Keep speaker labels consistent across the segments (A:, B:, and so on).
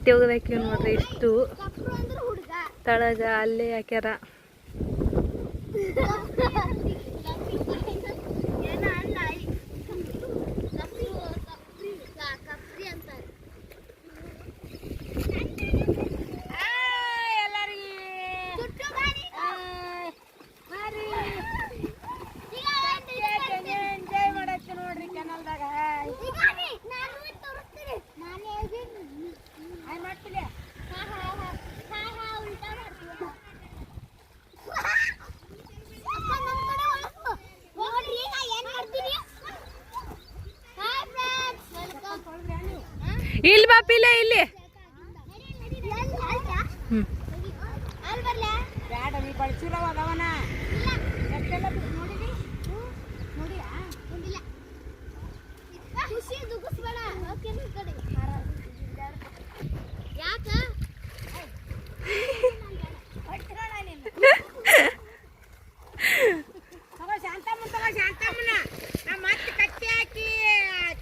A: ಬಟ್ಟೆ ಒಗದಾಕಿ ನೋಡ್ರಿ ಇಷ್ಟು. ತಳಗ ಅಲ್ಲೇ ಹಾಕ್ಯಾರ
B: ಏನ ಅಲ್ಲ ಕಪ್ರಿ ಕಪ್ರಿ ಕಪ್ರಿ ಅಂತಾರೆ ಚುಟ್ಟು ಬಾರಿ ಬಾರಿ ಎಂಜಾಯ್ ಮಾಡಕ್ಕೆ ನೋಡ್ರಿ ಕೆನಲ್ದಾಗ ನಾನು ತೋರಿಸ್ತೀನಿ ನಾನೇ ಹಾಯ್ ಮಾಡ್ತೀನಿ ಹಾ ಹಾ ಹಾ ಹಾ ಹಾ ಉಲ್ಟಾ ಮಾಡ್ತೀನಿ ಅಪ್ಪ ನಮ್ ಕಡೆ ಒಳಗು. ನೋಡ್ರಿ ನಾ ಏನ್ ಮಾಡ್ತೀನಿ ಹಾಯ್ ಫ್ರೆಂಡ್ಸ್ ವೆಲ್ಕಮ್
A: ಇಲ್ಲಿ ಬಾಪಿಲ್ಲ ಇಲ್ಲಿ ಹ್ಮ್
B: ಅಲ್ಲಿ ಬರ್ಲಾ
C: ಬ್ಯಾಡ ನೀ ಬಳಸಿರವ ಅದವನ ಎಷ್ಟೆಲ್ಲ ನೋಡಿದಿ
B: ನೋಡಿಯಾ ನೋಡಿಲ್ಲ ಖುಷಿ ದುಗಿಸ್ಬೇಡ ಓಕೆ ನಿನ್ ಕಡೆ ಯಾಕ
C: ತಗೋ ಶಾಂತಮ್ಮ ತಗೋ ಶಾಂತಮ್ಮನ ನಾ ಮತ್ತೆ ಕಟ್ಟಿ ಹಾಕಿ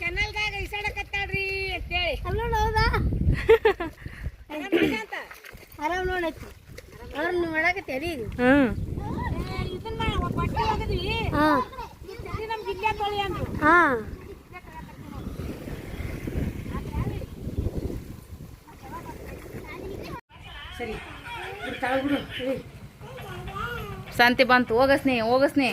C: ಕೆನಲ್ದಾಗ ಇಸಾಡಕತ್ತಾಳ್ರಿ ಅಂತೇಳಿ
B: ಅಲ್ಲ ಹೌದಾ
C: ಅಂತ
B: ಆರಾಮ್ ನೋಡೈತಿ ಅವ್ರ ನೀವು ಮಾಡಕತ್ತೀರಿ
A: ಹ್ಮ್
C: ಇದನ್ನ ಬಟ್ಟೆ ಒಗದ್ವಿ
B: ಹಾ
C: ಇದು ನಮ್ ಜಿಲ್ಲೆ ತೊಳಿ ಅಂದ್ರು
B: ಹಾ
C: ಸರಿ ತಳಗ್ಬಿಡು
A: ಶಾಂತಿ ಬಂತು ಹೋಗಸ್ನಿ ಹೋಗಸ್ನಿ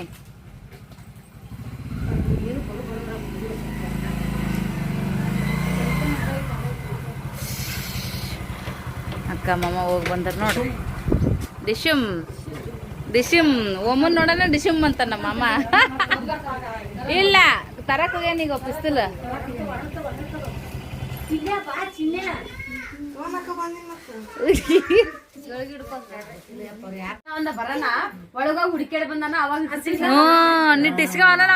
A: ಅಕ್ಕ ಮಾಮ ಹೋಗಿ ಬಂದ್ರ ನೋಡ್ರಿ. ಡಿಶುಮ್ ಡಿಶಿಮ್ ಒಮ್ಮನ್ ನೋಡೋಣ ಡಿಶುಮ್ ಅಂತ ನಮ್ಮ ಮಾಮ. ಇಲ್ಲ ತರಕ್ ಹೋಗ್ಯಾನೀಗ ಪಿಸ್ತಲ್.
C: ಬರನ
A: ನಾವು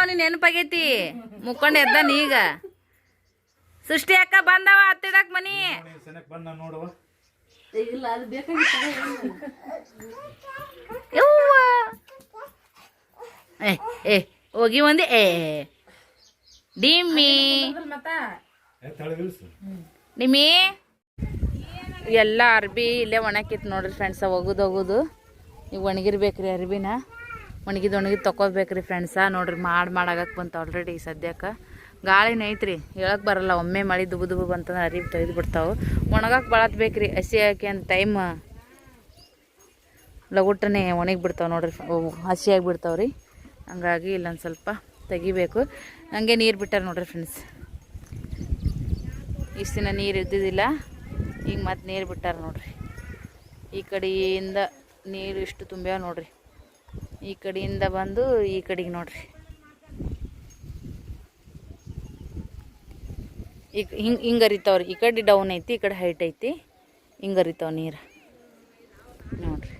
A: ನೀನ್ ನೆನಪಾಗೈತಿ. ಮುಕ್ಕೊಂಡು ಎದ್ದಾನ ನೀಗ. ಸೃಷ್ಟಿ ಅಕ್ಕ ಬಂದವ ಹತ್ತಿಡಕ್ ಮನಿ.
C: ಇಲ್ಲ ಅದು ಬೇಕಾಗಿತ್ತು
A: ಯವ್ವ ಏ ಏ ಹೋಗಿ ಒಂದಿ ಏ. ಡಿಮ್ಮಿ. ನಿಮ್ಮಿ ಎಲ್ಲ ಅರ್ಬಿ ಇಲ್ಲೇ ಒಣಕಿತ್ತು ನೋಡ್ರಿ ಫ್ರೆಂಡ್ಸ ಒಗುದು ಒಗುದು. ಈಗ ಒಣಗಿರ್ಬೇಕ್ರಿ ಅರ್ಬಿನ. ಒಣಗಿದ್ ಒಣಗಿದ್ ತಕೋಬೇಕ್ರಿ ಫ್ರೆಂಡ್ಸ ನೋಡ್ರಿ ಮಾಡಿ ಮಾಡಾಗಕ್ಕೆ ಬಂತು ಆಲ್ರೆಡಿ ಸದ್ಯಕ್ಕೆ. ಗಾಳಿನ ಐತ್ರಿ ಹೇಳಕ್ಕೆ ಬರಲ್ಲ, ಒಮ್ಮೆ ಮಳೆ ದುಬು ದುಬು ಬಂತಂದ್ರೆ ಅರಿಬಿ ತೆಗೆದು ಬಿಡ್ತಾವೆ. ಒಣಗಕ್ಕೆ ಭಾಳತ್ ಬೇಕ್ರಿ, ಹಸಿ ಹಾಕಿ ಅಂತ ಟೈಮ್ ಲಗುಟ್ಟನೆ ಒಣಗಿ ಬಿಡ್ತಾವೆ ನೋಡ್ರಿ ಹಸಿಯಾಗಿ ಬಿಡ್ತಾವೆ ರೀ ಹಂಗಾಗಿ ಇಲ್ಲೊಂದು ಸ್ವಲ್ಪ ತೆಗಿಬೇಕು. ಹಂಗೆ ನೀರು ಬಿಟ್ಟಾರೆ ನೋಡ್ರಿ ಫ್ರೆಂಡ್ಸ್ ಇಷ್ಟು ದಿನ ನೀರು ಇದ್ದಿದ್ದಿಲ್ಲ. ಈಗ ಮತ್ತೆ ನೀರು ಬಿಟ್ಟಾರ ನೋಡ್ರಿ. ಈ ಕಡೆಯಿಂದ ನೀರು ಇಷ್ಟು ತುಂಬ್ಯಾವ ನೋಡ್ರಿ. ಈ ಕಡೆಯಿಂದ ಬಂದು ಈ ಕಡೆಗೆ ನೋಡ್ರಿ. ಈಗ ಹಿಂಗೆ ಹಿಂಗೆ ಅರಿತಾವ್ರಿ ಈ ಕಡೆ ಡೌನ್ ಐತಿ, ಈ ಕಡೆ ಹೈಟ್ ಐತಿ. ಹಿಂಗೆ ಹರಿತಾವ ನೀರು. ನೋಡ್ರಿ.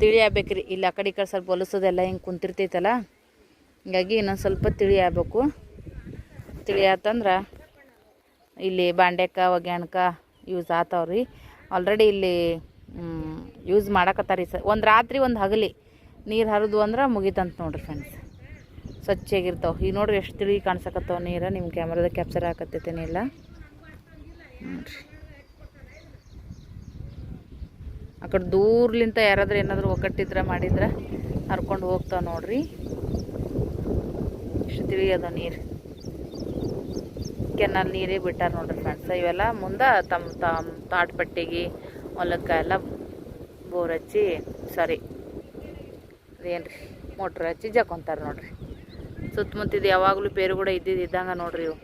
A: ತಿಳಿ ಆಗ್ಬೇಕ್ರಿ. ಇಲ್ಲಿ ಆ ಕಡೆ ಈ ಕಡೆ ಸ್ವಲ್ಪ ಹೊಲಸೋದೆಲ್ಲ ಹಿಂಗೆ ಕುಂತಿರ್ತೈತಲ್ಲ, ಹೀಗಾಗಿ ಇನ್ನೊಂದು ಸ್ವಲ್ಪ ತಿಳಿ ಆಗ್ಬೇಕು. ಇಲ್ಲಿ ಬಾಂಡ್ಯಕ್ಕ ಒಗ್ಯಾಣಕ ಯೂಸ್ ಆತಾವ್ರಿ. ಆಲ್ರೆಡಿ ಇಲ್ಲಿ ಯೂಸ್ ಮಾಡಕತ್ತಾರಿ ಸ, ಒಂದು ರಾತ್ರಿ ಒಂದು ಹಗಲಿ ನೀರು ಹರಿದು ಅಂದ್ರೆ ಮುಗೀತಂತ ನೋಡ್ರಿ ಫ್ರೆಂಡ್ಸ್ ಸ್ವಚ್ಛಾಗಿರ್ತಾವೆ. ಈಗ ನೋಡ್ರಿ ಎಷ್ಟು ತಿಳಿ ಕಾಣಿಸಕತ್ತಾವ ನೀರು ನಿಮ್ಮ ಕ್ಯಾಮ್ರಾದ ಕ್ಯಾಪ್ಚರ್ ಹಾಕತ್ತೇನಿಲ್ಲ ನೋಡ್ರಿ. ಆ ಕಡೆ ದೂರ್ಲಿಂತ ಯಾರಾದರೂ ಏನಾದರೂ ಒಗ್ಗಟ್ಟಿದ್ರೆ, ಮಾಡಿದ್ರೆ ಹರ್ಕೊಂಡು ಹೋಗ್ತಾವೆ ನೋಡ್ರಿ. ಎಷ್ಟು ತಿಳಿ ಅದ ನೀರು. ಕೆನಲ್ ನೀರೇ ಬಿಟ್ಟಾರ ನೋಡ್ರಿ ಫ್ರೆಂಡ್ಸ್ ಇವೆಲ್ಲ ಮುಂದೆ ತಮ್ಮ ತಮ್ಮ ತಾಟ್ಪಟ್ಟಿಗೆ ಹೊಲಕ್ಕೆ ಎಲ್ಲ ಬೋರ್ ಹಚ್ಚಿ, ಸಾರಿ. ಅದೇನ್ರಿ, ಮೋಟ್ರ್ ಹಚ್ಚಿ ಜಕೊಂತಾರೆ ನೋಡ್ರಿ. ಸುತ್ತಮುತ್ತಿದ್ದು ಯಾವಾಗಲೂ ಪೇರು ಕೂಡ ಇದ್ದಿದ್ದು ಇದ್ದಂಗೆ ನೋಡ್ರಿ ಇವು.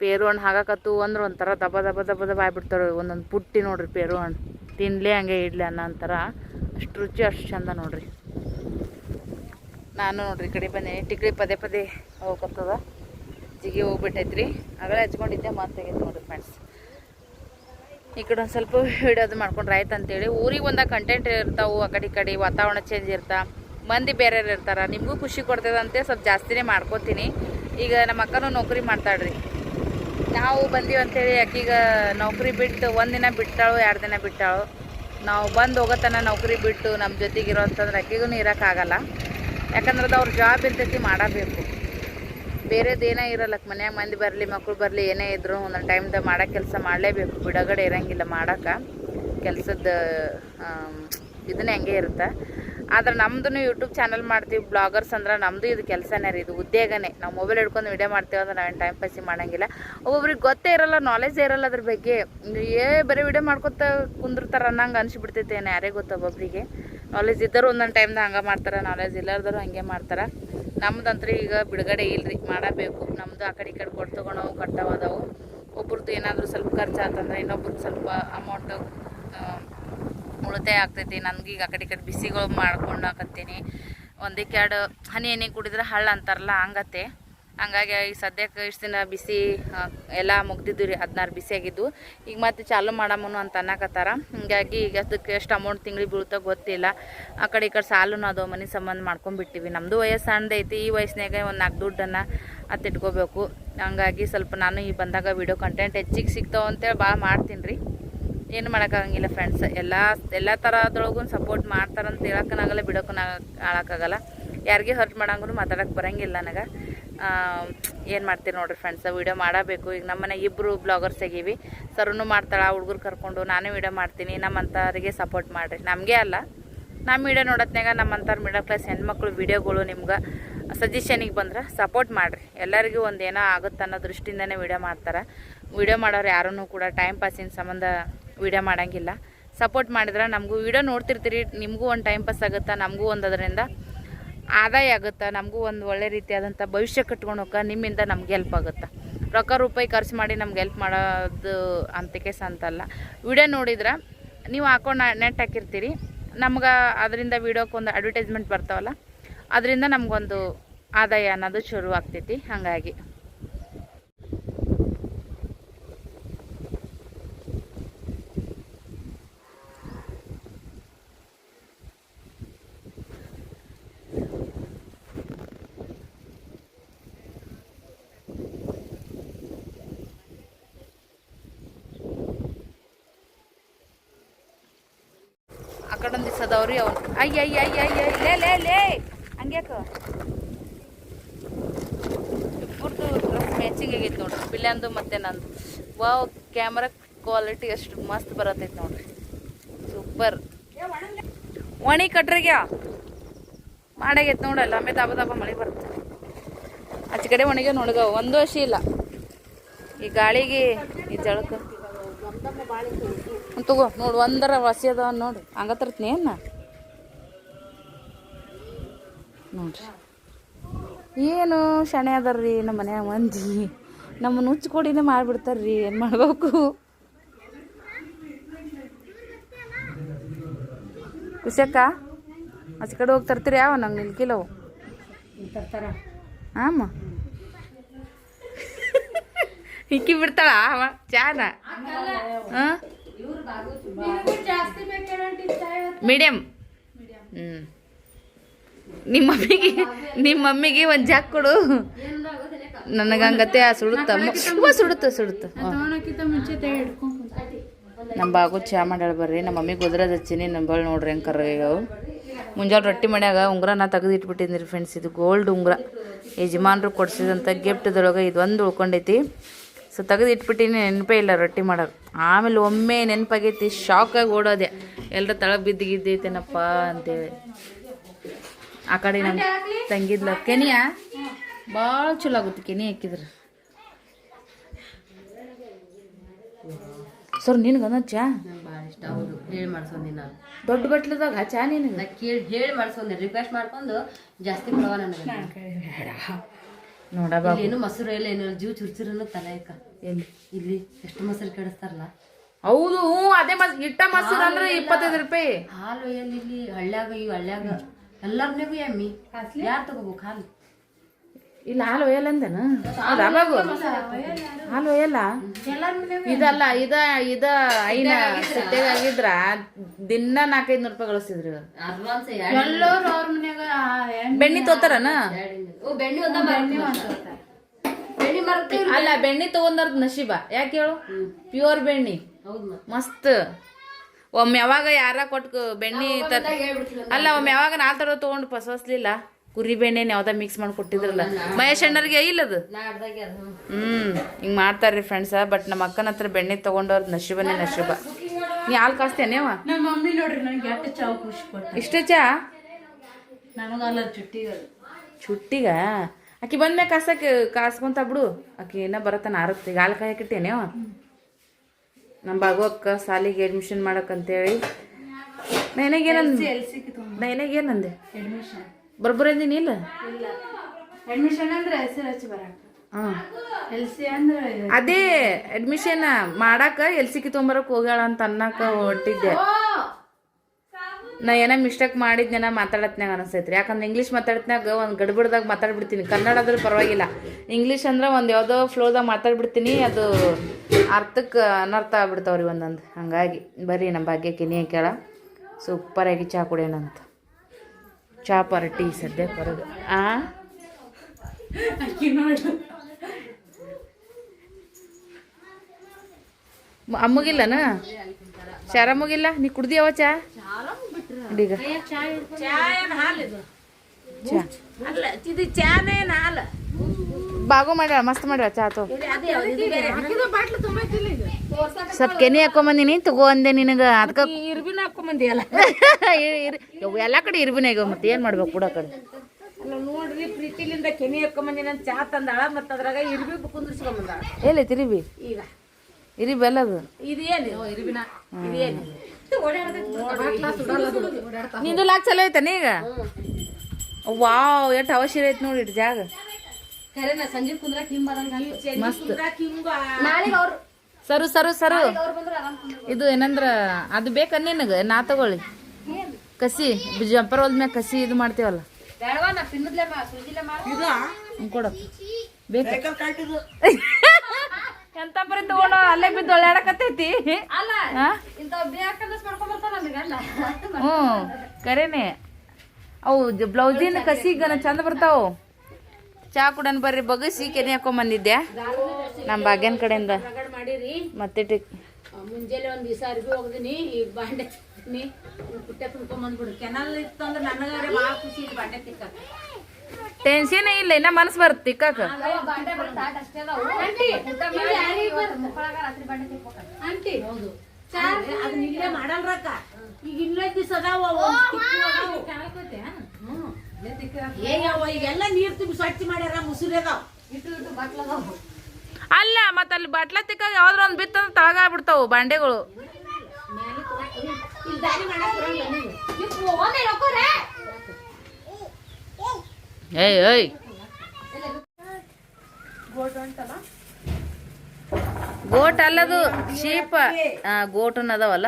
A: ಪೇರು ಹಣ್ಣು ಹಾಗಾಕತ್ತು ಅಂದ್ರೆ ಒಂಥರ ದಬ ದಬ ದಬ ದಬ ಆಗ್ಬಿಡ್ತಾರೆ ಒಂದೊಂದು ಪುಟ್ಟಿ ನೋಡ್ರಿ ಪೇರು ಹಣ್ಣು ತಿನ್ನಲೇ ಹಂಗೆ ಇಡ್ಲಿ ಅನ್ನೋ ಅಂತಾರ. ಅಷ್ಟು ರುಚಿ, ಅಷ್ಟು ಚಂದ ನೋಡ್ರಿ. ನಾನು ನೋಡ್ರಿ ಈ ಕಡೆ ಬಂದೇನೆ ಟಿಕ್ಳಿ ಪದೇ ಪದೇ ಹೋಗತ್ತದ ಜಿಗಿ ಹೋಗ್ಬಿಟ್ಟೈತ್ರಿ. ಆಗಲೇ ಹಚ್ಕೊಂಡಿದ್ದೆ, ಮತ್ತೆ ತೆಗೆದು ನೋಡ್ರಿ ಫ್ರೆಂಡ್ಸ್ ಈ ಕಡೆ ಒಂದು ಸ್ವಲ್ಪ ವಿಡಿಯೋದು ಮಾಡ್ಕೊಂಡ್ರೆ ಆಯ್ತು ಅಂತೇಳಿ ಊರಿಗೆ ಒಂದು ಕಂಟೆಂಟ್ ಇರ್ತಾವೆ, ಆ ಕಡೆ ಈ ಕಡೆ ವಾತಾವರಣ ಚೇಂಜ್ ಇರ್ತಾ. ಮಂದಿ ಬೇರೆ ಇರ್ತಾರೆ. ನಿಮಗೂ ಖುಷಿ ಕೊಡ್ತದಂತೆ, ಸ್ವಲ್ಪ ಜಾಸ್ತಿನೇ ಮಾಡ್ಕೋತೀನಿ. ಈಗ ನಮ್ಮ ಅಕ್ಕನೂ ನೌಕರಿ ಮಾಡ್ತಾಳ್ರಿ. ನಾವು ಬಂದೀವಿ ಅಂತೇಳಿ ಆಕೀಗ ನೌಕರಿ ಬಿಟ್ಟು ಒಂದಿನ ಬಿಟ್ಟಾಳು, ಎರಡು ದಿನ ಬಿಟ್ಟಾಳು. ನಾವು ಬಂದು ಹೋಗೋತನ ನೌಕರಿ ಬಿಟ್ಟು ನಮ್ಮ ಜೊತೆಗಿರೋ ಅಂತಂದ್ರೆ ಅಕ್ಕಿಗೂ ಇರೋಕ್ಕಾಗಲ್ಲ ಯಾಕಂದ್ರೆ ಅದು ಅವ್ರ ಜಾಬ್ ಇರ್ತೈತಿ, ಮಾಡಬೇಕು. ಬೇರೆದು ಏನೇ ಇರಲ್ಲ ಮನ್ಯಾಗ ಮಂದಿ ಬರಲಿ ಮಕ್ಕಳು ಬರಲಿ, ಏನೇ ಇದ್ರು ಒಂದೊಂದು ಟೈಮ್ದಾಗ ಮಾಡೋ ಕೆಲಸ ಮಾಡಲೇಬೇಕು. ಬಿಡಗಡೆ ಇರಂಗಿಲ್ಲ ಮಾಡೋಕೆ ಕೆಲಸದ ಇದನ್ನೇ ಹಂಗೆ ಇರುತ್ತೆ. ಆದ್ರೆ ನಮ್ದು ಯೂಟ್ಯೂಬ್ ಚಾನಲ್ ಮಾಡ್ತೀವಿ, ಬ್ಲಾಗರ್ಸ್ ಅಂದ್ರೆ ನಮ್ಮದು ಇದು ಕೆಲಸನೇ ರೀ, ಇದು ಉದ್ಯೋಗನೇ. ನಾವು ಮೊಬೈಲ್ ಹಿಡ್ಕೊಂಡು ವಿಡಿಯೋ ಮಾಡ್ತೀವಿ ಅಂದ್ರೆ ನಾವೇನು ಟೈಮ್ ಪಾಸಿ ಮಾಡೋಂಗಿಲ್ಲ. ಒಬ್ಬೊಬ್ರಿಗೆ ಗೊತ್ತೇ ಇರಲ್ಲ ನಾಲೆಜ್ ಇರಲ್ಲ ಅದ್ರ ಬಗ್ಗೆ. ಏ, ಬರೀ ವಿಡಿಯೋ ಮಾಡ್ಕೊತ ಕುಂದಿರ್ತಾರೆ ಅನ್ನಂಗೆ ಅನಿಸ್ಬಿಡ್ತೈತೆ ಯಾರೇ ಗೊತ್ತ ಒಬ್ಬೊಬ್ರಿಗೆ. ನಾಲೆಜ್ ಇದ್ದರು ಒಂದೊಂದು ಟೈಮ್ದಾಗ ಹಂಗೆ ಮಾಡ್ತಾರೆ ನಾಲೆಜ್ ಇಲ್ಲಾರ್ದರು ಹಂಗೆ ಮಾಡ್ತಾರೆ. ನಮ್ದಂತ್ರಿ ಈಗ ಬಿಡುಗಡೆ ಇಲ್ರಿ, ಮಾಡಬೇಕು. ನಮ್ಮದು ಆ ಕಡೆ ಈ ಕಡೆ ಕೊಟ್ಟು ತೊಗೊಳವು ಕಟ್ಟವು ಅದಾವು ಒಬ್ರದ್ದು ಏನಾದರೂ ಸ್ವಲ್ಪ ಖರ್ಚು ಆತಂದ್ರೆ ಇನ್ನೊಬ್ರದ್ದು ಸ್ವಲ್ಪ ಅಮೌಂಟ್ ಉಳಿತಾಯ ಆಗ್ತೈತಿ. ನನಗೆ ಈಗ ಆ ಕಡೆ ಈ ಕಡೆ ಬಿಸಿಗಳು ಮಾಡ್ಕೊಂಡು ಹಾಕತ್ತೀನಿ ಒಂದಕ್ಕೆ ಎರಡು ಹನಿ ಎಣ್ಣೆ ಕುಡಿದ್ರೆ ಹಳ್ಳ ಅಂತಾರಲ್ಲ ಹಂಗತ್ತೆ. ಹಂಗಾಗಿ ಈಗ ಸದ್ಯಕ್ಕೆ ಇಷ್ಟು ದಿನ ಬಿಸಿ ಎಲ್ಲ ಮುಗ್ದಿದ್ದು ರೀ ಹದಿನಾರು ಬಿಸಿ ಆಗಿದ್ದು. ಈಗ ಮತ್ತೆ ಚಾಲು ಮಾಡಮನು ಅಂತ ಅನ್ನಕತ್ತಾರ. ಹಿಂಗಾಗಿ ಈಗ ಅದಕ್ಕೆ ಎಷ್ಟು ಅಮೌಂಟ್ ತಿಂಗಳಿಗೆ ಬೀಳ್ತೋ ಗೊತ್ತಿಲ್ಲ. ಆ ಕಡೆ ಈ ಕಡೆ ಸಾಲು ಅದು ಮನೆ ಸಂಬಂಧ ಮಾಡ್ಕೊಂಡ್ಬಿಟ್ಟಿವಿ ನಮ್ಮದು ವಯಸ್ಸು ಸಣ್ಣದೈತಿ ಈ ವಯಸ್ಸಿನಾಗೆ ಒಂದು ನಾಲ್ಕು ದುಡ್ಡನ್ನು ಅತ್ತಿಟ್ಕೋಬೇಕು ಹಂಗಾಗಿ ಸ್ವಲ್ಪ ನಾನು ಈ ಬಂದಾಗ ವಿಡಿಯೋ ಕಂಟೆಂಟ್ ಹೆಚ್ಚಿಗೆ ಸಿಗ್ತಾವೆ ಅಂತೇಳಿ ಭಾಳ ಮಾಡ್ತೀನಿ ರೀ ಏನು ಮಾಡೋಕ್ಕಾಗಂಗಿಲ್ಲ ಫ್ರೆಂಡ್ಸ್ ಎಲ್ಲ ಎಲ್ಲ ಥರದೊಳಗೂ ಸಪೋರ್ಟ್ ಮಾಡ್ತಾರಂತ ಹೇಳೋಕ್ಕನಾಗಲ್ಲ, ಬಿಡೋಕ್ಕನಾಗ ಹಾಳಕ್ಕಾಗಲ್ಲ ಯಾರಿಗೆ ಹರ್ಟ್ ಮಾಡಂಗೂ ಮಾತಾಡೋಕ್ಕೆ ಬರೋಂಗಿಲ್ಲ ನನಗೆ. ಏನು ಮಾಡ್ತೀರಿ ನೋಡಿರಿ ಫ್ರೆಂಡ್ಸ್ ವೀಡಿಯೋ ಮಾಡಬೇಕು. ಈಗ ನಮ್ಮನೆ ಇಬ್ಬರು ಬ್ಲಾಗರ್ಸ್ ಆಗೀವಿ. ಸರನು ಮಾಡ್ತಾಳೆ, ಹುಡುಗರು ಕರ್ಕೊಂಡು ನಾನು ವೀಡಿಯೋ ಮಾಡ್ತೀನಿ. ನಮ್ಮಂಥವ್ರಿಗೆ ಸಪೋರ್ಟ್ ಮಾಡಿರಿ. ನಮಗೆ ಅಲ್ಲ. ನಮ್ಮ ವೀಡಿಯೋ ನೋಡತ್ನಾಗ ನಮ್ಮಂಥವ್ರು ಮಿಡಲ್ ಕ್ಲಾಸ್ ಹೆಣ್ಮಕ್ಳು ವೀಡಿಯೋಗಳು ನಿಮ್ಗೆ ಸಜೆಷನಿಗೆ ಬಂದ್ರೆ ಸಪೋರ್ಟ್ ಮಾಡಿರಿ. ಎಲ್ಲರಿಗೂ ಒಂದು ಏನೋ ಆಗುತ್ತೆ ಅನ್ನೋ ದೃಷ್ಟಿಯಿಂದನೇ ವೀಡಿಯೋ ಮಾಡ್ತಾರೆ. ವೀಡಿಯೋ ಮಾಡೋರು ಯಾರೂ ಕೂಡ ಟೈಮ್ ಪಾಸಿನ ಸಂಬಂಧ ವೀಡಿಯೋ ಮಾಡೋಂಗಿಲ್ಲ. ಸಪೋರ್ಟ್ ಮಾಡಿದ್ರೆ ನಮಗೂ ವೀಡಿಯೋ ನೋಡ್ತಿರ್ತೀರಿ. ನಿಮಗೂ ಒಂದು ಟೈಮ್ ಪಾಸ್ ಆಗುತ್ತೆ? ನಮಗೂ ಒಂದು ಅದರಿಂದ ಆದಾಯ ಆಗುತ್ತೆ? ನಮಗೂ ಒಂದು ಒಳ್ಳೆ ರೀತಿಯಾದಂಥ ಭವಿಷ್ಯ ಕಟ್ಕೊಂಡು ನಿಮ್ಮಿಂದ ನಮ್ಗೆ ಹೆಲ್ಪ್ ಆಗುತ್ತೆ? ರೊಕ್ಕ ರೂಪಾಯಿ ಖರ್ಚು ಮಾಡಿ ನಮ್ಗೆ ಹೆಲ್ಪ್ ಮಾಡೋದು ಅಂತ ಕೇಸ ಅಂತಲ್ಲ ವಿಡಿಯೋ ನೋಡಿದ್ರೆ? ನೀವು ಹಾಕೊಂಡು ನೆಟ್ ಹಾಕಿರ್ತೀರಿ. ನಮ್ಗೆ ಅದರಿಂದ ವೀಡಿಯೋಕ್ಕೆ ಒಂದು ಅಡ್ವರ್ಟೈಸ್ಮೆಂಟ್ ಬರ್ತಾವಲ್ಲ? ಅದರಿಂದ ನಮಗೊಂದು ಆದಾಯ ಅನ್ನೋದು ಶುರು ಆಗ್ತೈತಿ ಹಾಗಾಗಿ. ಆ ಕಡೆ ಒಂದು ದಿವಸದವ್ರಿ ಅವ್ನು ಅಯ್ಯ ಅಯ್ಯ ಅಯ್ಯ ಅಯ್ಯ ಲೇ ಲೇ ಲೇ. ಹಂಗ್ಯಾಕ? ಇಬ್ಬರದು ಡ್ರೆಸ್ ಮ್ಯಾಚಿಂಗ್ ಆಗೈತೆ ನೋಡ್ರಿ. ಬಿಲ್ಯಾಂದು ಮತ್ತೆ ನಂದು. ವಾವ್, ಕ್ಯಾಮ್ರಾ ಕ್ವಾಲಿಟಿ ಎಷ್ಟು ಮಸ್ತ್ ಬರತೈತೆ ನೋಡ್ರಿ. ಸೂಪರ್ ಒಣಿ ಕಟ್ರಿಗ್ಯ? ಮಾಡಾಗೈತೆ ನೋಡಲ್ಲ ಆಮೇಲೆ ದಾಬ ದಾಬ ಮಳೆ ಬರುತ್ತೆ. ಆಚೆ ಕಡೆ ಒಣಗ್ಯ ಒಂದು ವರ್ಷ ಇಲ್ಲ. ಈ ಗಾಳಿಗೆ ಈ ಜಳಕ್ಕೆ ತಗೋ. ನೋಡು, ಒಂದರ ವಾಸಿ ಅದಾವ ನೋಡು. ಹಂಗ ತರ್ತೀನಿ ಏನ? ನೋಡ್ರಿ. ಏನು ಶಣೆ ಅದಾರ್ರಿ ನಮ್ಮ ಮನ್ಯಾಗ ಮಂದಿ. ನಮ್ಮನ್ನು ಹುಚ್ಚು ಕೊಡಿನೇ ಮಾಡಿಬಿಡ್ತಾರ್ರಿ. ಏನು ಮಾಡ್ಬೇಕು? ಕುಸಕ್ಕ ಆಚೆ ಕಡೆ ಹೋಗಿ ತರ್ತೀರಿ ಯಾವ ನಂಗೆ ನಿಲ್ಕಿಲ್ಲವು ಆಮ. ಇಕ್ಕಿ ಬಿಡ್ತಾಳ ಅವ? ಚಾನ? ಹಾಂ? ಮೀಡಿಯಮ್ ಹ್ಞೂ ನಿಮ್ಮ ಮಮ್ಮಿಗೆ ನಿಮ್ಮ ಮಮ್ಮಿಗೆ ಒಂದು ಜಾಕ್ ಕೊಡು. ನನಗೆ ಹಂಗತೆ ಆ ಸುಡುತ್ತ. ಇವ ಸುಡುತ್ತ ಸುಡುತ್ತ. ನಮ್ಮ ಬಾಗು ಚಾ ಮಾಡ್ಯಾಳ ಬರ್ರಿ. ನಮ್ಮ ಮಮ್ಮಿಗೆ ಗುದ್ರದ ಹಚ್ಚಿನಿ ನಮ್ಮ ಬಳಿ ನೋಡ್ರಿ ಹೆಂಗೆ ಕರ್ರವು ಮುಂಜಾನೆ ರೊಟ್ಟಿ ಮಾಡ್ಯಾಗ ಉಂಗ್ರನ ನಾ ಇಟ್ಬಿಟ್ಟಿದ್ದೀನಿ ರೀ ಫ್ರೆಂಡ್ಸ್ ಇದು ಗೋಲ್ಡ್ ಉಂಗ್ರ. ಯಜಮಾನ್ರು ಕೊಡ್ಸಿದಂಥ ಗಿಫ್ಟ್ದೊಳಗೆ ಇದೊಂದು ಉಳ್ಕೊಂಡೈತಿ. ಸೊ ತೆಗೆದು ಇಟ್ಬಿಟ್ಟಿನಿ ನೆನಪೇ ಇಲ್ಲ ರೊಟ್ಟಿ ಮಾಡೋದು ಆಮೇಲೆ ಒಮ್ಮೆ ನೆನಪಾಗೈತಿ ಶಾಕಾಗಿ ಓಡೋದೆ. ಎಲ್ಲರ ತಳ ಬಿದ್ದಿಗಿದ್ದೈತೇನಪ್ಪ ಅಂತೇಳಿ. ಆ ಕಡೆ ನಮ್ಮ ತಂಗಿದ್ಲ ಕೆನಿಯ ಭಾಳ ಚಲೋ ಆಗುತ್ತೆ ಕೆನಿ ಹಾಕಿದ್ರೆ. ಸರ್ ನಿನ್ಗಂದ ಚಾ
D: ಭಾಳ ಇಷ್ಟ ಹೌದು. ಹೇಳಿ ನಾನು.
A: ದೊಡ್ಡ ಬಟ್ಲದಾಗ ಚಾ
D: ನೀನು ಕೇಳಿ ಹೇಳಿ ಮಾಡ್ಸೋಂದೆ ರಿಕ್ವೆಸ್ಟ್ ಮಾಡ್ಕೊಂಡು ಜಾಸ್ತಿ ಕೊಡವ ನನಗೆ.
A: ನೋಡ ಬಾಬು
D: ಏನು ಮೊಸರು ಎಲ್ಲ ಏನು ಜೀವ ಚುರ್ಚುರನ್ನು ತಲೆ ಅಕ್ಕ
A: ಎಲ್ಲಿ?
D: ಇಲ್ಲಿ ಎಷ್ಟು ಮೊಸರು ಕೆಡಿಸ್ತಾರಲ್ಲ?
A: ಹೌದು ಹ್ಞೂ ಅದೇ ಮಸ್ ಇಟ್ಟ ಮೊಸರು ಅಂದ್ರೆ ಇಪ್ಪತ್ತೈದು ರೂಪಾಯಿ.
D: ಹಾಲು ಎಲ್ಲಿ ಇಲ್ಲಿ ಹಳ್ಳ್ಯಾಗ ಈ ಹಳ್ಳ್ಯಾಗ. ಎಲ್ಲರ್ನಿಗೂ ಎಮ್ಮಿ. ಯಾರು ತಗೋಬೇಕು ಹಾಲು?
A: ಇಲ್ಲ ಹಾಲು ಒಯ್ಯಲ್ಲ ಅಂದೇನು? ಹಾಲು ಒಯ್ಯಲ್ಲ. ಇದಲ್ಲ ಇದ ಇದ ಐನ ಆಗಿದ್ರ ದಿನ ನಾಲ್ಕೈದು ನೂರು ರೂಪಾಯಿ ಗಳಿಸ್ತಿದ್ರು
D: ಅಡ್ವಾನ್ಸ್
A: ಬೆಣ್ಣಿ ತೋತಾರನ? ಅಲ್ಲ ಬೆಣ್ಣಿ ತಗೊಂಡರ್ದ ನಶೀಬ. ಯಾಕೆ ಹೇಳು? ಪ್ಯೂರ್ ಬೆಣ್ಣಿ. ಮಸ್ತ್. ಒಮ್ಮೆ ಯಾವಾಗ ಯಾರ ಕೊಟ್ಟು ಬೆಣ್ಣಿ ಅಲ್ಲ ಒಮ್ಮೆ ಯಾವಾಗ ನಾಲ್ ತರ ತೊಗೊಂಡು ಪಸವಸ್ಲಿಲ್ಲ? ಕುರಿ ಬೆಣ್ಣೆನ ಯಾವ್ದ ಮಿಕ್ಸ್ ಮಾಡಿ ಕೊಟ್ಟಿದ್ರಲ್ಲ. ಮಹೇಶ್ ಅಣ್ಣರಿಗೆ ಇಲ್ಲದು
D: ನಾಡ್ದಾಗೆ ಅದು?
A: ಹ್ಮ್ ಹಿಂಗ್ ಮಾಡ್ತಾರ್ರಿ ಫ್ರೆಂಡ್ಸ ಬಟ್ ನಮ್ಮ ಅಕ್ಕನ ಹತ್ರ ಬೆಣ್ಣೆ ತಗೊಂಡವ್ರ ನಶೀಬನೇ ನಶೀಬ. ನೀ ಹಾಲು ಕಾಸ್ತೇನೇವ ಇಷ್ಟ ಚಾ?
D: ಚುಟ್ಟಿಗೆ?
A: ಆಕಿ ಬಂದ್ಮ್ಯಾಗ ಕಾಸಕ್ಕೆ ಕಾಸ್ಕೊಂತ ಬಿಡು. ಆಕಿ ಏನ ಬರತ್ತಾನ ಆರುತ್ತೆ. ಈಗ ಹಾಲು ಕಾಯಕಿಟ್ಟೇನೇವ ನಮ್ಮ ಬಾಗೋಕ್ಕ ಸಾಲಿಗೆ ಅಡ್ಮಿಷನ್ ಮಾಡಕ್ಕಂತೇಳಿ.
D: ತುಂಬ
A: ನನಗೇನಂದೆ
D: ಅಡ್ಮಿಷನ್
A: ಬರ್ಬರ್ ಅಂದಿನಿ ಇಲ್ಲ.
D: ಅಡ್ಮಿಷನ್ ಅಂದ್ರೆ ಹೆಸರು ಹಚ್ಚಿ ಬರಾಕ.
A: ಹಾಂ.
D: ಎಲ್ ಸಿ ಅಂದ್ರೆ
A: ಅದೇ ಅಡ್ಮಿಷನ್ ಮಾಡಾಕ ಸಿ ತೊಂಬರಕ್ ಹೋಗ್ಯಾಳ ಅಂತ ಅನ್ನಕ ಹೊಟ್ಟಿದ್ದೆ ನಾ ಏನೋ ಮಿಸ್ಟೇಕ್ ಮಾಡಿದ್ನೇನ ಮಾತಾಡತ್ನಾಗ ಅನಿಸ್ತೈತ್ರಿ ಯಾಕಂದ್ರೆ ಇಂಗ್ಲೀಷ್ ಮಾತಾಡತ್ನಾಗ ಒಂದು ಗಡ್ಬಿಡ್ದಾಗ ಮಾತಾಡ್ಬಿಡ್ತೀನಿ. ಕನ್ನಡ ಆದ್ರೆ ಪರವಾಗಿಲ್ಲ. ಇಂಗ್ಲೀಷ್ ಅಂದ್ರೆ ಒಂದು ಯಾವುದೋ ಫ್ಲೋದಾಗ ಮಾತಾಡ್ಬಿಡ್ತೀನಿ. ಅದು ಅರ್ಥಕ್ಕೆ ಅನರ್ಥ ಆಗ್ಬಿಡ್ತಾವ್ರಿ ಒಂದೊಂದು. ಹಂಗಾಗಿ ಬರ್ರಿ ನಮ್ಮ ಭಾಗ್ಯಕ್ಕೆ ನೀ ಕೇಳ. ಸೂಪರಾಗಿ ಚಹಾ ಕುಡಿಯೋಣಂತ ಚಹಾ ಪಾರ್ಟಿ ಸದ್ಯ ಬರೋದು. ಆ? ಅಮ್ಮಗಿಲ್ಲನ? ಶಾರಮ್ಮಗಿಲ್ಲ ನೀ ಕುಡ್ದಿಯವ ಚಾ? ಈಗ ಚಾ. ಬಾಗೋ ಮಾಡ್ಯಾಳ ಮಸ್ತ್ ಮಾಡ್ಯಾಳ ಚಾ ತೋ. ಸ್ವಲ್ಪ ಕೆನೆ ಹಾಕೊಂಬಂದಿನಿ ತಗೋ ಅಂದೆ ನಿನಗೆ ಅದಕ್ಕೆ
C: ಇರ್ಬಿನ ಹಾಕೊಂಬಂದಿಯಲ್ಲ
A: ಎಲ್ಲ ಕಡೆ ಇರ್ಬಿನ ಈಗ ಮತ್ತೆ ಏನು ಮಾಡ್ಬೇಕು ಕೂಡ ಕಡೆ.
C: ಅಲ್ಲ ನೋಡ್ರಿ ಪ್ರೀತಿಲಿಂದ ಕೆನಿ ಹಾಕೊಂಬಂದಿನ ಚಾ ತಂದಾಳ ಮತ್ತ ಅದ್ರಾಗ ಇರ್ಬಿ
A: ಎಲ್ಲಿ ತಿರಿಬಿ
C: ಈಗ.
A: ಇರಿಬಿ
C: ಇದೇನು ಇರ್ಬಿನ. ಇದೇನು
A: ನಿಂದು ಲಾಕ್ ಚಲೋ ಐತನ ಈಗ? ವಾವ್ ಎಷ್ಟು ಅವಶ್ಯ ಐತೆ ನೋಡಿ ಜಾಗ.
D: ಸಂಜೆ ಕುಂದ್ರ ಬರಂಗ
A: ಮಸ್ತ್.
D: ಅವ್ರು
A: ಸರು ಸರು ಸರು. ಇದು ಏನಂದ್ರ ಅದು ಬೇಕ ನಿನಗೆ? ನಾ ತಗೊಳ್ಳಿ. ಕಸಿ ಜಂಪರ್ ಹೋದ್ಮೇಲೆ ಕಸಿ ಇದು ಮಾಡ್ತೀವಲ್ಲ. ಕೊಡಪ್ಪ. ಬೇಕಾ? ಎಂತ ಬರೀ ತಗೊಂಡು? ಅಲ್ಲೇ ಬಿದ್ದು ಒಳ್ಳೆಡಕತ್ತೈತಿ ಹ್ಞೂ ಕರೇನೆ. ಅವು ಬ್ಲೌಸಿನ ಕಸಿ ಗನ ಚಂದ ಬರ್ತಾವು. ಚಾ ಕುಡನ್ ಬರ್ರಿ ಬಗಸಿ ಕೆನೆ ಹಾಕೊಂಬಂದಿದ್ದೆ ನಮ್ಮ ಭಾಗ್ಯನ ಕಡೆಯಿಂದ.
C: ಮಾಡಿರಿ.
A: ಮತ್ತೆ
C: ಮುಂಜಾನೆ ಒಂದ್ ದಿವಸ ಅರ್ಬಿ ಹೋಗ್ದಿನಿ ಈಗ ಬಾಂಡೆ ತಿಕ್ತೀನಿ. ಪುಟ್ಟೆ ತುಂಬ್ಕೊಂಬಂದ್ಬಿಡು. ಕೆನಲ್ ಇತ್ತಂದ್ರೆ ನನಗಾರೆ ಬಹಳ ಖುಷಿ ಇದೆ ಬಾಂಡೆ ತಿಕ್ಕ
A: ಟೆನ್ಷನ್ ಇಲ್ಲ ಇನ್ನ ಮನಸ್ಸು ಬರುತ್ತೆ ತಿಕ್ಕಾಕ.
D: ಬಾಂಡೆ ಅಷ್ಟೇ ರಾತ್ರಿ ಬಾಂಡೆ
C: ಆಂಟಿ ಹೌದು. ಅದನ್ನ ಇಲ್ಲೇ ಮಾಡಲ್ರಕ್ಕ. ಈಗ ಇನ್ನೊಂದ್ ದಿವಸ ಅದಾವ. ಏ ನೀರು ತುಂಬಿ ಸ್ವಚ್ಛ ಮಾಡ್ಯಾರ ಮುಸುರಿ ಅದಾವ.
D: ಇಟ್ಟು ಇಟ್ಟು ಬಾಟ್ಲದಾವು
A: ಅಲ್ಲ, ಮತ್ತೆ ಅಲ್ಲಿ ಬಟ್ಲ ತಿಕ್ಕಾಗ ಯಾವ್ದ್ರ ಒಂದು ಬಿತ್ತಂದ್ರೆ ತಳಗಾಗ್ಬಿಡ್ತಾವು ಬಂಡೆಗಳು. ಏಯ್ ಏಯ್. ಗೋಟ್ ಅಲ್ಲದು, ಶೀಪ. ಆ, ಗೋಟನ್ ಅದಾವಲ್ಲ?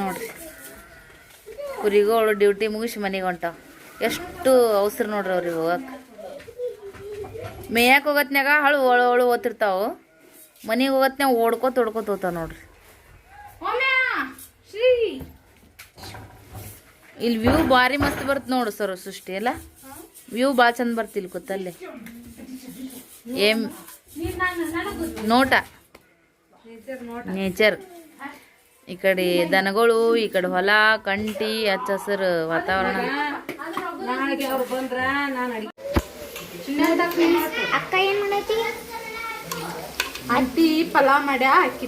A: ನೋಡ್ರಿ. ಕುರಿಗಳು ಡ್ಯೂಟಿ ಮುಗಿಸಿ ಮನೆಗೆ ಹೊಂಟಾವ. ಎಷ್ಟು ಅವಸರ ನೋಡ್ರಿ ಅವ್ರಿಗೆ ಹೋಗಕ್ಕೆ ಮೇಯಕ್ಕೆ ಹೋಗತ್ನಾಗ ಹಳು ಒಳು ಒಳು ಓದ್ತಿರ್ತಾವು ಮನೆಗೆ ಹೋಗತ್ನಾಗ ಓಡ್ಕೋತ ಓಡ್ಕೋತ ಹೋಗ್ತಾವ ನೋಡ್ರಿ. ಇಲ್ಲಿ ವ್ಯೂ ಭಾರಿ ಮಸ್ತ್ ಬರ್ತ ನೋಡು ಸರ್ ಸೃಷ್ಟಿ ಅಲ್ಲ? ವ್ಯೂ ಭಾಳ ಚಂದ ಇಲ್ಲಿ ಗೊತ್ತಲ್ಲೇ ಏಮ್ ನೋಟ. ನೇಚರ್ ಈ ಕಡೆ ದನಗಳು ಈ ಕಡೆ ಹೊಲ ಕಂಟಿ ಹಚ್ಚ ಹಸಿರು ವಾತಾವರಣ
C: ನಾಳೆಗೆ ಅವ್ರು ಬಂದ್ರ ನಾನು ಅಡಿಗೆ
B: ಅಕ್ಕ ಏನ್ ಮಾಡತಿ?
C: ಅತ್ತಿ ಪಲಾವ್ ಮಾಡ್ಯಾ ಅಕ್ಕಿ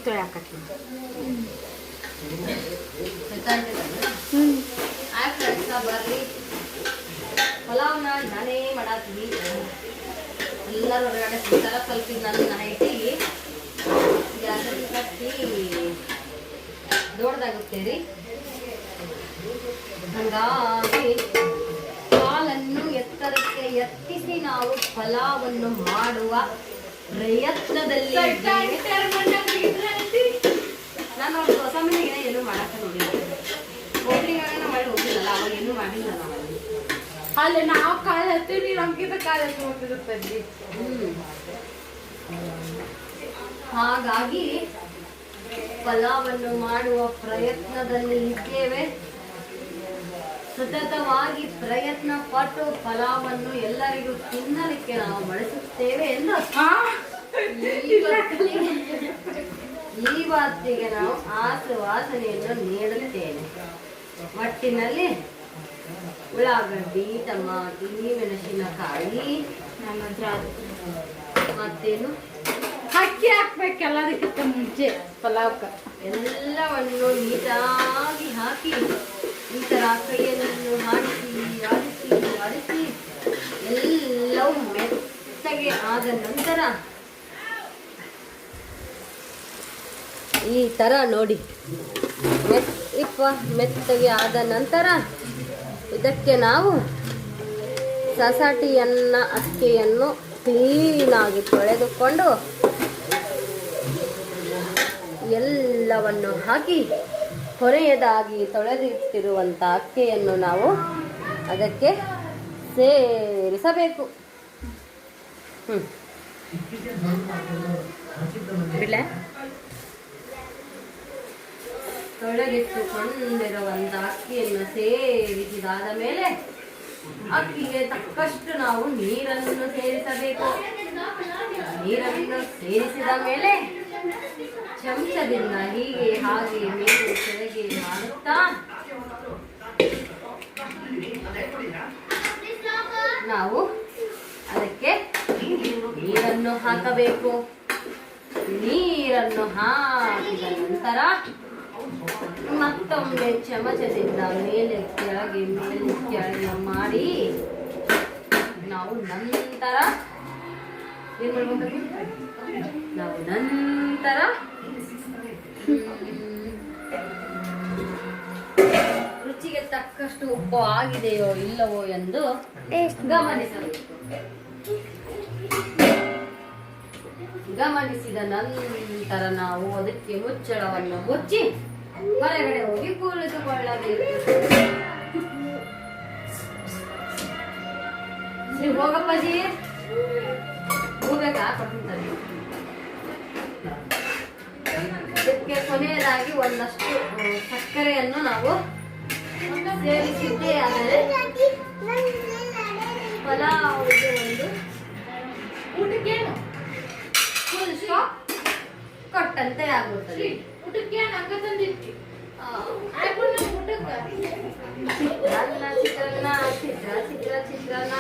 D: ಆಯ್ತು ಬರ್ರಿ ಪಲಾವ್ನ ನಾನೇ ಮಾಡಾತೀನಿ ಎಲ್ಲರೂ ಹೊರಗಡೆ ಸ್ವಲ್ಪ ನಾನು ನೈಟಿಗೆ ಕಟ್ಟಿ ದೊಡ್ಡದಾಗುತ್ತೆ ರೀ ಹಂಗಾಗಿ ಎತ್ತಿಸಿ ನಾವು ಫಲವನ್ನು ಮಾಡುವ ಪ್ರಯತ್ನದಲ್ಲಿ ನಾನು ಅವ್ರ ಹೊಸ ಮನೆಗೆ ಏನೂ ಮಾಡಕ್ಕೆ ನೋಡಿಲ್ಲ ಹೋಗ್ಲಿಂಗಾಗ ಮಾಡಿ ಹೋಗಿಲ್ಲ ಅವಾಗ ಏನೂ ಮಾಡಿಲ್ಲ ನಾವು
C: ಅಲ್ಲಿ ನಾವು ಕಾಲ ಹತ್ತೀವಿ ನೀನು ನಮ್ಗಿಂತ ಕಾಲ ಹತ್ತಿ
D: ಹಾಗಾಗಿ ಫಲವನ್ನು ಮಾಡುವ ಪ್ರಯತ್ನದಲ್ಲಿ ಇದ್ದೇವೆ. ಸತತವಾಗಿ ಪ್ರಯತ್ನ ಪಟ್ಟು ಫಲವನ್ನು ಎಲ್ಲರಿಗೂ ತಿನ್ನಲಿಕ್ಕೆ ನಾವು ಬಳಸುತ್ತೇವೆ ಎಂದು ಇವತ್ತಿಗೆ- ಇವತ್ತಿಗೆ ನಾವು ಆಸು ವಾಸನೆಯನ್ನು ನೀಡುತ್ತೇನೆ ಒಟ್ಟಿನಲ್ಲಿ ಉಳ್ಳಾಗಡ್ಡಿ ಟಮಾಟಿ ಮೆಣಸಿನಕಾಯಿ ಮತ್ತೇನು?
C: ಅಕ್ಕಿ ಹಾಕ್ಬೇಕೆಲ್ಲದಕ್ಕಿಂತ ಮುಂಚೆ ಪಲಾವ್ಕ.
D: ಎಲ್ಲವನ್ನು ನೀಟಾಗಿ ಹಾಕಿ ಈ ಥರ ಕೈಯನ್ನು ಆಡಿಸಿ ಆಡಿಸಿ ಆಡಿಸಿ, ಎಲ್ಲವೂ ಮೆತ್ತಗೆ ಆದ ನಂತರ ಈ ತರ ನೋಡಿ. ಮೆತ್ ಇಪ್ಪ ಮೆತ್ತಗೆ ಆದ ನಂತರ ಇದಕ್ಕೆ ನಾವು ಸಸಾಟಿಯನ್ನ, ಅಕ್ಕಿಯನ್ನು ಕ್ಲೀನಾಗಿ ತೊಳೆದುಕೊಂಡು ಎಲ್ಲವನ್ನು ಹಾಕಿ ಕೊನೆಯದಾಗಿ ತೊಳೆದಿಟ್ಟಿರುವಂಥ ಅಕ್ಕಿಯನ್ನು ನಾವು ಅದಕ್ಕೆ ಸೇರಿಸಬೇಕು.
A: ಹ್ಞೂ
D: ತೊಳೆದಿಟ್ಟುಕೊಂಡಿರುವಂಥ ಅಕ್ಕಿಯನ್ನು ಸೇರಿಸಿದಾದ ಮೇಲೆ ಅಕ್ಕಿಗೆ ತಕ್ಕಷ್ಟು ನಾವು ನೀರನ್ನು ಸೇರಿಸಬೇಕು. ನೀರನ್ನು ಸೇರಿಸಿದ ಮೇಲೆ ಚಮಚದಿಂದ ಹೀಗೆ ಹಾಗೆ ಮೇಲೆ ಕೆಳಗೆ ಮಾಡುತ್ತಾ ನಾವು ಅದಕ್ಕೆ ನೀರನ್ನು ಹಾಕಬೇಕು. ನೀರನ್ನು ಹಾಕಿದ ನಂತರ ಮತ್ತೊಮ್ಮೆ ಚಮಚದಿಂದ ಮೇಲೆ ಕೆಳಗೆ ಮೇಲೆ ಕೆಳಗೆ ಮಾಡಿ ನಾವು ನಂತರ ಏನ್ ಮಾಡ್ಬೇಕು ನಾವು ನಂತರ ರುಚಿಗೆ ತಕ್ಕಷ್ಟು ಉಪ್ಪು ಆಗಿದೆಯೋ ಇಲ್ಲವೋ ಎಂದು ಗಮನಿಸಬೇಕು ಗಮನಿಸಿದ ನಂತರ ನಾವು ಅದಕ್ಕೆ ಮುಚ್ಚಳವನ್ನು ಮುಚ್ಚಿ ಹೊರಗಡೆ ಹೋಗಿ ಕುಳಿತುಕೊಳ್ಳಬೇಕು. ನೀವು ಹೋಗಪ್ಪಾಜಿ? ಕೊಡ್ತಾರೆ ಇದಕ್ಕೆ ಕೊನೆಯದಾಗಿ ಒಂದಷ್ಟು ಸಕ್ಕರೆಯನ್ನು ನಾವು ಸೇರಿಸಿದ್ದೇ ಆದರೆ ಪಲಾವ್ಗೆ ಒಂದು ಊಟಕ್ಕೆ ಸ್ಟಾಪ್ ಕೊಟ್ಟಂತೆ ಆಗುತ್ತದೆ.
C: ಊಟಕ್ಕೇನು ಹಂಗ ತಂದಿತ್ತು ಊಟಕ್ಕೆ.
D: ಚಿತ್ರಾನ್ನ ಚಿತ್ರಾನ್ನ ಚಿತ್ರ ಚಿತ್ರ ಚಿತ್ರಾನ್ನ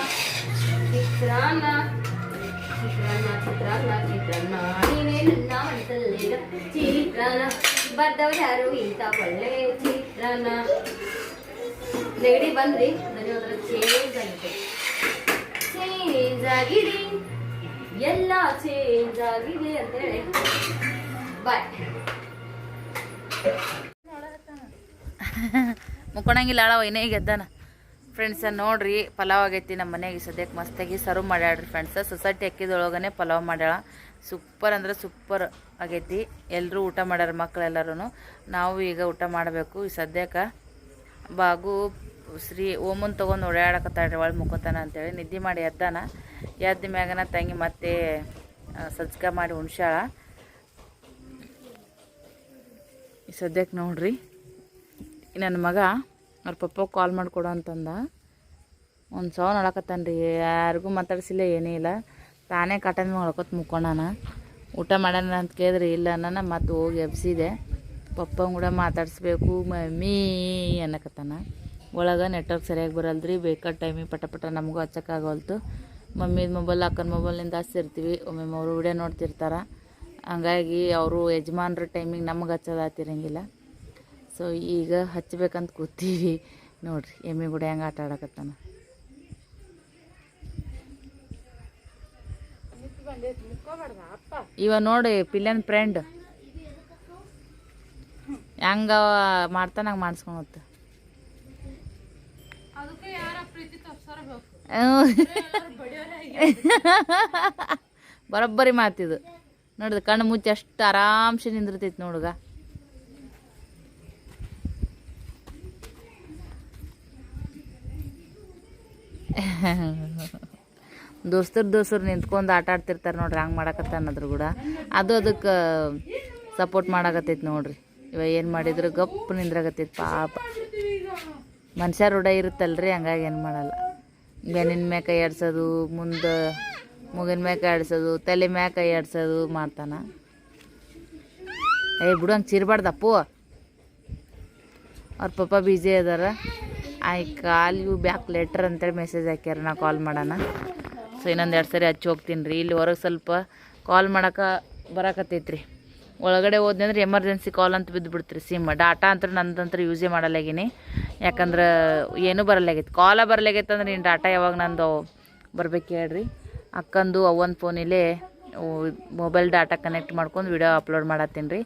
D: ಚಿತ್ರಾನ್ನ. ಯಾರು ಇಂಥ ಒಳ್ಳೆ ಚಿತ್ರಾನ್ನ ನೆಗಡಿ ಬಂದ್ರಿ ನನಗೆ ಚೇಂಜ್ ಆಗಿದೆ ಚೇಂಜ್ ಆಗಿದೆ ಎಲ್ಲ ಚೇಂಜ್ ಆಗಿದೆ ಅಂತ ಹೇಳಿ ಬಾಯ್
A: ಮುಕ್ಕೊಳಂಗಿಲ್ಲ ಅಳವ ಇನ್ನೇ ಗೆದ್ದಾನ. ಫ್ರೆಂಡ್ಸ ನೋಡ್ರಿ, ಪಲಾವ್ ಆಗೈತಿ ನಮ್ಮ ಮನೆಗೆ ಸದ್ಯಕ್ಕೆ ಮಸ್ತಾಗಿ ಸರ್ವ್ ಮಾಡ್ಯಾಡ್ರಿ ಫ್ರೆಂಡ್ಸ ಸೊಸೈಟಿ ಅಕ್ಕಿದೊಳಗನೆ ಪಲಾವ್ ಮಾಡ್ಯಾಳ. ಸೂಪರ್ ಅಂದ್ರೆ ಸೂಪರ್ ಆಗೈತಿ. ಎಲ್ಲರೂ ಊಟ ಮಾಡ್ಯಾರ ಮಕ್ಕಳೆಲ್ಲರೂ ನಾವು ಈಗ ಊಟ ಮಾಡಬೇಕು. ಈ ಸದ್ಯಕ್ಕೆ ಬಾಗು ಶ್ರೀ ಓಮನ್ ತೊಗೊಂಡು ಓಡಾಡಕತ್ತಾಳ್ರಿ ಒಳ ಮುಕ್ಕೋತಾನ ಅಂತೇಳಿ. ನಿದ್ದೆ ಮಾಡಿ ಎದ್ದಾನ. ಎದ್ದ ಮ್ಯಾಗನ ತಂಗಿ ಮತ್ತೆ ಸಜ್ಕ ಮಾಡಿ ಉಣ್ಸ್ಯಾಳ. ಈ ಸದ್ಯಕ್ಕೆ ನೋಡ್ರಿ ನನ್ನ ಮಗ ಅವ್ರ ಪಪ್ಪ ಕಾಲ್ ಮಾಡಿಕೊಡು ಅಂತಂದ. ಒಂದು ಸಾವಿರ ನೋಡಕತ್ತಾನ ರೀ, ಯಾರಿಗೂ ಮಾತಾಡಿಸಿಲ್ಲ, ಏನೇ ಇಲ್ಲ. ತಾನೇ ಕಾಟನ್ ಮೇಲೆ ಹೊಳ್ಕೊತ ಮುಕ್ಕೊಂಡಾನ. ಊಟ ಮಾಡೋಣ ಅಂತ ಕೇಳಿದ್ರಿ, ಇಲ್ಲ ಅನ್ನ ಮತ್ತೆ ಹೋಗಿ ಎಬ್ಸಿದೆ ಪಪ್ಪ ಕೂಡ ಮಾತಾಡಿಸ್ಬೇಕು, ಮಮ್ಮಿ ಅನ್ನಕತ್ತಾನ. ಒಳಗೆ ನೆಟ್ವರ್ಕ್ ಸರಿಯಾಗಿ ಬರಲ್ದ್ರಿ, ಬೇಕಾದ ಟೈಮಿಗೆ ಪಟ ಪಟ ನಮಗೂ ಹಚ್ಚಕ್ಕಾಗವಲ್ತು ಮಮ್ಮಿದ ಮೊಬೈಲ್ ಅಕ್ಕನ ಮೊಬೈಲಿಂದ ಹಚ್ಚಿರ್ತೀವಿ ಒಮ್ಮೆ ಅವರು ವಿಡಿಯೋ ನೋಡ್ತಿರ್ತಾರೆ. ಹಂಗಾಗಿ ಅವರು ಯಜಮಾನ್ರ ಟೈಮಿಗೆ ನಮಗೆ ಹಚ್ಚೋದಾತಿರಂಗಿಲ್ಲ ಸೊ ಈಗ ಹಚ್ಬೇಕಂತ ಕೂತೀವಿ. ನೋಡ್ರಿ ಎಮ್ಮೆ ಕೂಡ ಹೆಂಗೆ ಆಟ ಆಡಕತ್ತಾನ. ಇವ ನೋಡಿ ಪಿಲ್ಲನ್ ಫ್ರೆಂಡ್ ಹೆಂಗ ಮಾಡ್ತಾನ ಹಂಗೆ ಮಾಡಿಸ್ಕೊಳತ್ತ ಬರೋಬ್ಬರಿ ಮಾತಿದು ನೋಡಿದ ಕಣ್ಣು ಮುಚ್ಚಿ ಅಷ್ಟು ಆರಾಮ್ಸೆ ನಿಂದಿರ್ತೈತಿ ನೋಡುಗ. ದೋಸ್ತರು ದೋಸ್ತರು ನಿಂತ್ಕೊಂಡು ಆಟ ಆಡ್ತಿರ್ತಾರೆ ನೋಡ್ರಿ, ಹಂಗೆ ಮಾಡಕತ್ತ ಅನ್ನೋದ್ರ ಕೂಡ. ಅದು ಅದಕ್ಕೆ ಸಪೋರ್ಟ್ ಮಾಡಾಕತ್ತೈತಿ ನೋಡ್ರಿ. ಇವ ಏನು ಮಾಡಿದ್ರು ಗಪ್ ನಿಂದ್ರಾಗತ್ತೈತಿ ಪಾಪ. ಮನುಷ್ಯ ರೂಢ ಇರುತ್ತಲ್ರಿ, ಹಂಗಾಗಿ ಏನು ಮಾಡಲ್ಲ. ಬೆನ್ನಿನ ಮ್ಯಾಗ ಕೈ ಆಡ್ಸೋದು, ಮುಂದೆ ಮುಗಿನ ಮ್ಯಾಗ ಕೈ ತಲೆ ಮ್ಯಾಗ ಕೈ ಆಡ್ಸೋದು ಮಾಡ್ತಾನ. ಏ ಬಿಡು, ಹಂಗೆ ಚಿರ್ಬಾರ್ದಪ್ಪು. ಅವ್ರ ಪಪ್ಪ ಬಿಜಿ ಅದಾರ. I call you back later ಅಂತೇಳಿ ಮೆಸೇಜ್ ಹಾಕ್ಯಾರ, ನಾ ಕಾಲ್ ಮಾಡೋಣ. ಸೊ ಇನ್ನೊಂದು ಎರಡು ಸರಿ ಹಚ್ಚಿ ಹೋಗ್ತೀನಿ ರೀ. ಇಲ್ಲಿ ಹೊರಗೆ ಸ್ವಲ್ಪ ಕಾಲ್ ಮಾಡೋಕೆ ಬರಕತ್ತೈತ್ರಿ. ಒಳಗಡೆ ಹೋದ್ನಿ ಅಂದ್ರೆ ಎಮರ್ಜೆನ್ಸಿ ಕಾಲ್ ಅಂತ ಬಿದ್ದು ಬಿಡ್ತೀರಿ ಸಿಮ್ ಡಾಟಾ ಅಂತ ನಂದಂತ್ರ ಯೂಸೇ ಮಾಡಲಾಗಿನಿ. ಯಾಕಂದ್ರೆ ಏನೂ ಬರಲಾಗೈತಿ. ಕಾಲ ಬರಲಾಗೈತೆ ಅಂದ್ರೆ ನೀನು ಡಾಟಾ ಯಾವಾಗ ನಂದು ಬರ್ಬೇಕು ಹೇಳ್ರಿ. ಅಕ್ಕಂದು ಅವನ ಫೋನಿಲೇ ಮೊಬೈಲ್ ಡಾಟಾ ಕನೆಕ್ಟ್ ಮಾಡ್ಕೊಂಡು ವಿಡಿಯೋ ಅಪ್ಲೋಡ್ ಮಾಡತ್ತೀನಿ ರೀ.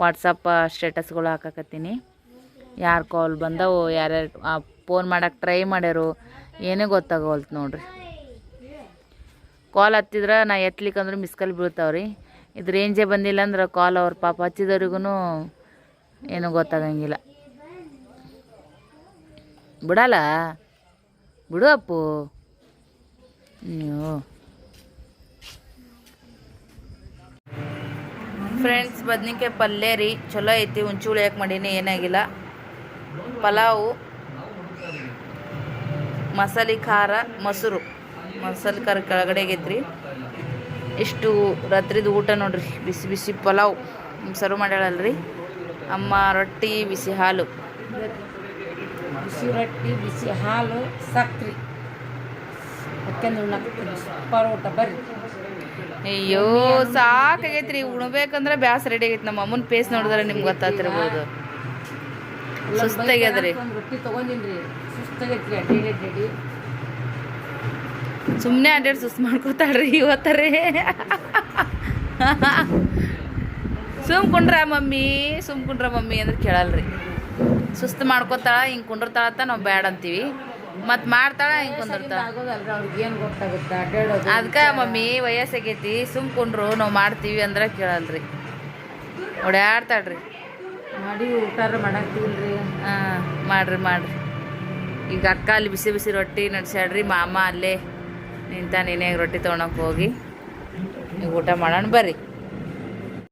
A: ವಾಟ್ಸಪ್ ಸ್ಟೇಟಸ್ಗಳು ಹಾಕಕತ್ತೀನಿ. ಯಾರು ಕಾಲ್ ಬಂದವು, ಯಾರ್ಯಾರು ಫೋನ್ ಮಾಡಕ್ಕೆ ಟ್ರೈ ಮಾಡ್ಯಾರು, ಏನೇ ಗೊತ್ತಾಗೋಲ್ತು ನೋಡ್ರಿ. ಕಾಲ್ ಹತ್ತಿದ್ರೆ ನಾ ಎತ್ಲಿಕ್ಕಂದ್ರೆ ಮಿಸ್ಕಲ್ ಬೀಳ್ತಾವ್ರಿ. ಇದು ರೇಂಜೇ ಬಂದಿಲ್ಲ ಅಂದ್ರೆ ಕಾಲ್ ಅವ್ರ ಪಾಪ ಹಚ್ಚಿದವ್ರಿಗೂ ಏನೂ ಗೊತ್ತಾಗಂಗಿಲ್ಲ. ಬಿಡಲ್ಲ? ಬಿಡು ಅಪ್ಪು. ನೀವು ಫ್ರೆಂಡ್ಸ್ ಬದ್ನಿಕಾಯಿ ಪಲ್ಯ ರೀ. ಚಲೋ ಐತಿ ಉಂಚುಳಿ ಯಾಕೆ ಮಾಡೀನಿ, ಏನಾಗಿಲ್ಲ. ಪಲಾವು. ಮಸಾಲೆ ಖಾರ ಮೊಸರು. ಮಸಾಲೆ ಖಾರ ಕೆಳಗಡೆ ಆಗೈತ್ರಿ. ಇಷ್ಟು ರಾತ್ರಿದು ಊಟ ನೋಡ್ರಿ. ಬಿಸಿ ಬಿಸಿ ಪಲಾವ್ ಸರ್ವ್ ಮಾಡ್ಯಾಳಲ್ರಿ. ಅಮ್ಮ ರೊಟ್ಟಿ ಬಿಸಿ ಹಾಲು.
C: ಬಿಸಿ ರೊಟ್ಟಿ ಬಿಸಿ ಹಾಲು ಸಕ್ರಿ. ಪರೋಟ ಬರ್ರಿ.
A: ಅಯ್ಯೋ ಸಾಕಾಗೈತ್ರಿ. ಉಣ್ಬೇಕಂದ್ರೆ ಬ್ಯಾಸ್ ರೆಡಿ ಆಗೈತಿ. ನಮ್ಮ ಅಮ್ಮನ ಪೇಸ್ ನೋಡಿದ್ರೆ ನಿಮ್ಗೆ ಗೊತ್ತಾತಿರ್ಬೋದು ಸುಸ್ತಾಗ್ಯದ್ರಿ.
C: ಒಂದು ರೊಟ್ಟಿ ತಗೊಂಡಿನ್ರಿ. ಸುಸ್ತಾಗೈತ್ರಿ ಅಡ್ಡಿ ಅಡ್ಡಿ.
A: ಸುಮ್ಮನೆ ಅಡ್ಡಾಡಿ ಸುಸ್ ಮಾಡ್ಕೋತಾಳ್ರಿ ಇವತ್ತರೇ. ಸುಮ್ ಕುಂಡ್ರ ಮಮ್ಮಿ ಸುಮ್ ಕುಂಡ್ರ ಮಮ್ಮಿ ಅಂದ್ರೆ ಕೇಳಲ್ರಿ. ಸುಸ್ತು ಮಾಡ್ಕೊತಾಳ ಹಿಂಗೆ ಕುಂಡಿರ್ತಾಳ ಅಂತ ನಾವು ಬ್ಯಾಡ ಅಂತೀವಿ. ಮತ್ತು ಮಾಡ್ತಾಳ ಹಿಂಗೆ ಕುಂದಿರ್ತಾಳ. ಅದಕ್ಕೆ ಮಮ್ಮಿ ವಯಸ್ಸಾಗೈತಿ ಸುಮ್ ಕುಂಡ್ರು ನಾವು ಮಾಡ್ತೀವಿ ಅಂದ್ರೆ ಕೇಳಲ್ರಿ. ಓಡಾಡ್ತಾಳ್ರಿ
C: ಮಾಡಿ ಊಟಾರ ರೀ
A: ಹಾಂ, ಮಾಡ್ರಿ ಮಾಡ್ರಿ. ಈಗ ಅಕ್ಕ ಅಲ್ಲಿ ಬಿಸಿ ಬಿಸಿ ರೊಟ್ಟಿ ನಡ್ಸ್ಯಾಡ್ರಿ ಮಾಮ ಅಲ್ಲೇ ನಿಂತ ನೀನೇ ರೊಟ್ಟಿ ತೊಗೊಳಕ್ಕೆ ಹೋಗಿ. ಈಗ ಊಟ ಮಾಡೋಣ, ಬರ್ರಿ.